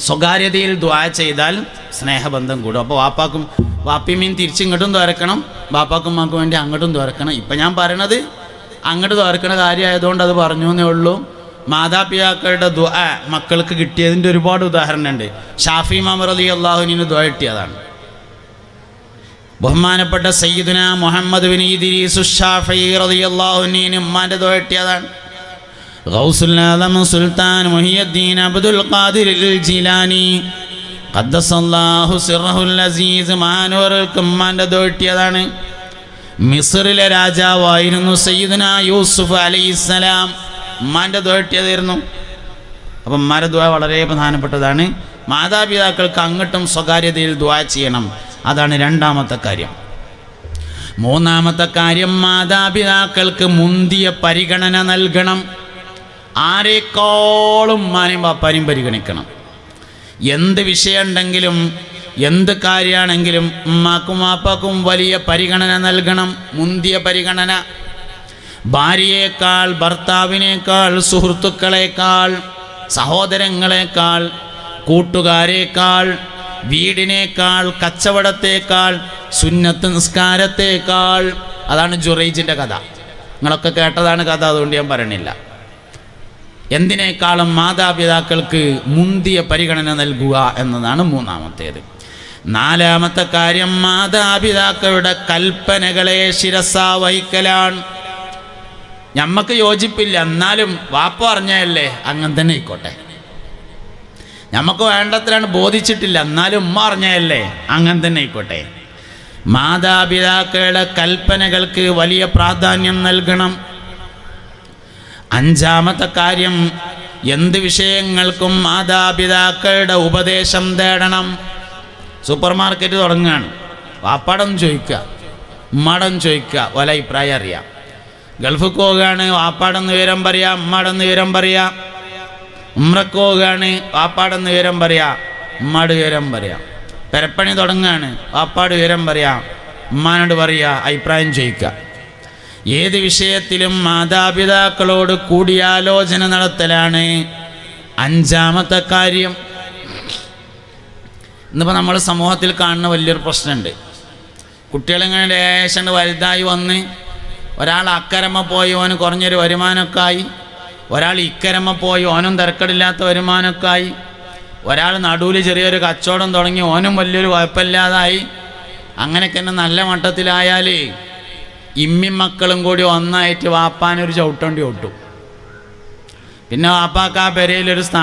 സ്വകാര്യതയിൽ ദ്വാ ചെയ്താൽ സ്നേഹബന്ധം കൂടും. അപ്പോൾ വാപ്പാക്കും വാപ്പിമീൻ തിരിച്ചിങ്ങോട്ടും തുറക്കണം വാപ്പാക്കും മാക്കും വേണ്ടി അങ്ങോട്ടും തുറക്കണം ഇപ്പം ഞാൻ പറയണത് അങ്ങോട്ട് തുറക്കണ കാര്യമായതുകൊണ്ട് അത് പറഞ്ഞു എന്നേ ഉള്ളൂ. മാതാപിതാക്കളുടെ ദ്വാ മക്കൾക്ക് കിട്ടിയതിന്റെ ഒരുപാട് ഉദാഹരണമുണ്ട് ഷാഫി മാമർ അലി അള്ളാഹുവിന് ദ്വാ കിട്ടിയതാണ്. ബഹുമാനപ്പെട്ട സയ്യിദുന മുഹമ്മദ് ബിൻ ഇദ്രീസ് ഷാഫി അള്ളാഹുനീൻ ഉമ്മാന്റെ ദ്വാ കിട്ടിയതാണ്. സുൽത്താൻ മുഹിയുദ്ദീൻ അബ്ദുൽ ജിലാനി. ഖദ്ദസല്ലാഹു അസീസ് കിട്ടിയതാണ് രാജാവായിരുന്നു സയ്യിദുന യൂസുഫ് അലൈഹിസ്സലാം ഉമ്മാന്റെ ദ്വാ കിട്ടിയതായിരുന്നു അപ്പം ഉമ്മാരെ ദ്വാ വളരെ പ്രധാനപ്പെട്ടതാണ്. മാതാപിതാക്കൾക്ക് അങ്ങോട്ടും സ്വകാര്യതയിൽ ദ്വാ ചെയ്യണം. അതാണ് രണ്ടാമത്തെ കാര്യം. മൂന്നാമത്തെ കാര്യം മാതാപിതാക്കൾക്ക് മുന്തിയ പരിഗണന നൽകണം. ആരെക്കാളും ഉമ്മാനെയും പാപ്പാനെയും പരിഗണിക്കണം. എന്ത് വിഷയമുണ്ടെങ്കിലും എന്ത് കാര്യമാണെങ്കിലും ഉമ്മാക്കും വാപ്പാക്കും വലിയ പരിഗണന നൽകണം മുന്തിയ പരിഗണന. ഭാര്യയേക്കാൾ ഭർത്താവിനേക്കാൾ സുഹൃത്തുക്കളേക്കാൾ സഹോദരങ്ങളെക്കാൾ കൂട്ടുകാരേക്കാൾ വീടിനേക്കാൾ കച്ചവടത്തേക്കാൾ സുന്നത്ത് നിസ്കാരത്തേക്കാൾ. അതാണ് ജുറൈജിന്റെ കഥ. നിങ്ങളൊക്കെ കേട്ടതാണ് കഥ അതുകൊണ്ട് ഞാൻ പറയണില്ല. എന്തിനേക്കാളും മാതാപിതാക്കൾക്ക് മുന്തിയ പരിഗണന നൽകുക എന്നതാണ് മൂന്നാമത്തേത്. നാലാമത്തെ കാര്യം മാതാപിതാക്കളുടെ കൽപ്പനകളെ ശിരസ വഹിക്കലാണ്. ഞമ്മക്ക് യോജിപ്പില്ല എന്നാലും വാപ്പ പറഞ്ഞല്ലേ അങ്ങനെ തന്നെ ആയിക്കോട്ടെ. നമുക്ക് വേണ്ടത്രയാണ് ബോധിച്ചിട്ടില്ല എന്നാലും ഉമ്മ പറഞ്ഞല്ലേ അങ്ങനെ തന്നെ ആയിക്കോട്ടെ. മാതാപിതാക്കളുടെ കൽപ്പനകൾക്ക് വലിയ പ്രാധാന്യം നൽകണം. അഞ്ചാമത്തെ കാര്യം എന്ത് വിഷയങ്ങൾക്കും മാതാപിതാക്കളുടെ ഉപദേശം തേടണം. സൂപ്പർ മാർക്കറ്റ് തുടങ്ങുകയാണ്. വാപ്പാടം ചോദിക്കുക ഉമ്മാടം ചോദിക്കുക വല അഭിപ്രായം അറിയാം. ഗൾഫ് പോവുകയാണ് വാപ്പാടെന്ന് വിവരം പറയാം ഉമ്മാടെന്ന് വിവരം പറയാം. ഉമ്രക്ക് പോവുകയാണ് വാപ്പാടെന്ന് വിവരം പറയാം ഉമ്മാട് വിവരം പറയാം. പെരപ്പണി തുടങ്ങുകയാണ് വാപ്പാട് വിവരം പറയാം ഉമ്മാനോട് പറയുക അഭിപ്രായം ചോദിക്കുക. ഏത് വിഷയത്തിലും മാതാപിതാക്കളോട് കൂടിയാലോചന നടത്തലാണ്. അഞ്ചാമത്തെ കാര്യം. ഇന്നിപ്പോൾ നമ്മൾ സമൂഹത്തിൽ കാണുന്ന വലിയൊരു പ്രശ്നമുണ്ട് കുട്ടികളിങ്ങനെ ലേശം വലുതായി വന്ന് ഒരാൾ അക്കരമ്മ പോയി ഓന് കുറഞ്ഞൊരു വരുമാനമൊക്കെ ആയി ഒരാൾ ഇക്കരമ്മ പോയി ഓനും തിരക്കടില്ലാത്ത വരുമാനമൊക്കെ ആയി ഒരാൾ നടുവിൽ ചെറിയൊരു കച്ചവടം തുടങ്ങി ഓനും വലിയൊരു കുഴപ്പമില്ലാതായി. അങ്ങനെയൊക്കെ തന്നെ നല്ല മട്ടത്തിലായാൽ ഇമ്മിം മക്കളും കൂടി ഒന്നായിട്ട് വാപ്പാനൊരു ചവിട്ടേണ്ടി ഒട്ടും പിന്നെ വാപ്പാക്ക് ആ പെരയിലൊരു സ്ഥാനം